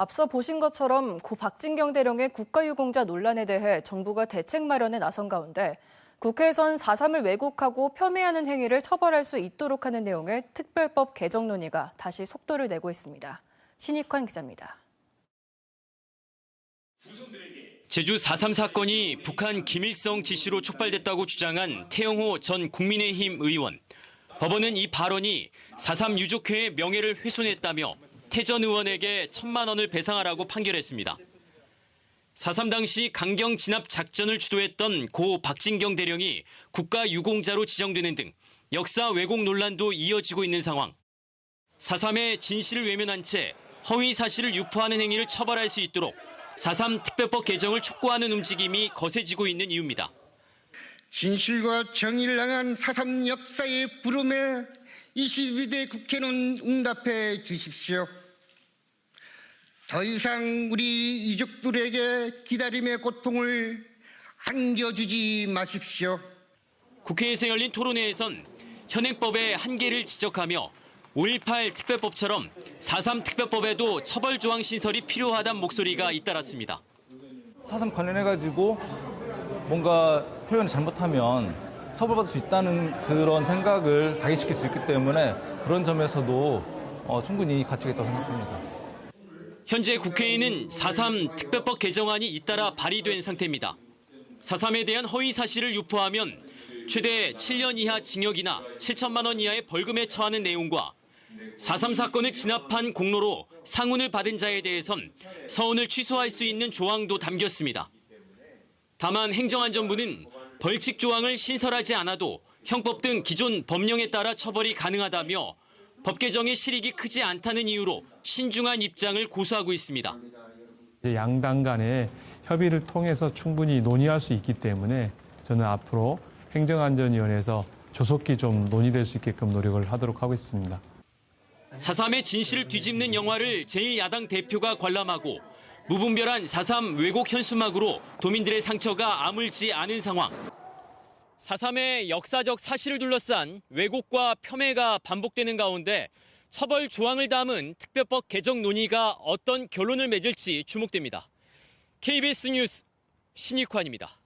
앞서 보신 것처럼 고 박진경 대령의 국가유공자 논란에 대해 정부가 대책 마련에 나선 가운데 국회에선 4.3을 왜곡하고 폄훼하는 행위를 처벌할 수 있도록 하는 내용의 특별법 개정 논의가 다시 속도를 내고 있습니다. 신익환 기자입니다. 제주 4.3 사건이 북한 김일성 지시로 촉발됐다고 주장한 태영호 전 국민의힘 의원. 법원은 이 발언이 4.3 유족회의 명예를 훼손했다며 태전 의원에게 천만 원을 배상하라고 판결했습니다. 4.3 당시 강경 진압 작전을 주도했던 고 박진경 대령이 국가 유공자로 지정되는 등 역사 왜곡 논란도 이어지고 있는 상황. 4.3의 진실을 외면한 채 허위 사실을 유포하는 행위를 처벌할 수 있도록 4.3 특별법 개정을 촉구하는 움직임이 거세지고 있는 이유입니다. 진실과 정의를 향한 사삼 역사의 부름에 22대 국회는 응답해 주십시오. 더 이상 우리 유족들에게 기다림의 고통을 안겨주지 마십시오. 국회에서 열린 토론회에선 현행법의 한계를 지적하며 5.18 특별법처럼 4.3 특별법에도 처벌 조항 신설이 필요하다는 목소리가 잇따랐습니다. 사삼 관련해가지고 뭔가 표현을 잘못하면 처벌받을 수 있다는 그런 생각을 각인시킬 수 있기 때문에 그런 점에서도 어, 충분히 가치가 있다고 생각합니다. 현재 국회에는 4.3 특별법 개정안이 잇따라 발의된 상태입니다. 4.3에 대한 허위 사실을 유포하면 최대 7년 이하 징역이나 7천만 원 이하의 벌금에 처하는 내용과 4.3 사건을 진압한 공로로 상훈을 받은 자에 대해선 서원을 취소할 수 있는 조항도 담겼습니다. 다만 행정안전부는 벌칙 조항을 신설하지 않아도 형법 등 기존 법령에 따라 처벌이 가능하다며 법 개정의 실익이 크지 않다는 이유로 신중한 입장을 고수하고 있습니다. 양당 간의 협의를 통해서 충분히 논의할 수 있기 때문에 저는 앞으로 행정안전위원회에서 조속히 좀 논의될 수 있게끔 노력을 하도록 하고 있습니다. 4.3의 진실을 뒤집는 영화를 제1야당 대표가 관람하고 무분별한 4.3 왜곡 현수막으로 도민들의 상처가 아물지 않은 상황. 4.3의 역사적 사실을 둘러싼 왜곡과 폄훼가 반복되는 가운데 처벌 조항을 담은 특별법 개정 논의가 어떤 결론을 맺을지 주목됩니다. KBS 뉴스 신익환입니다.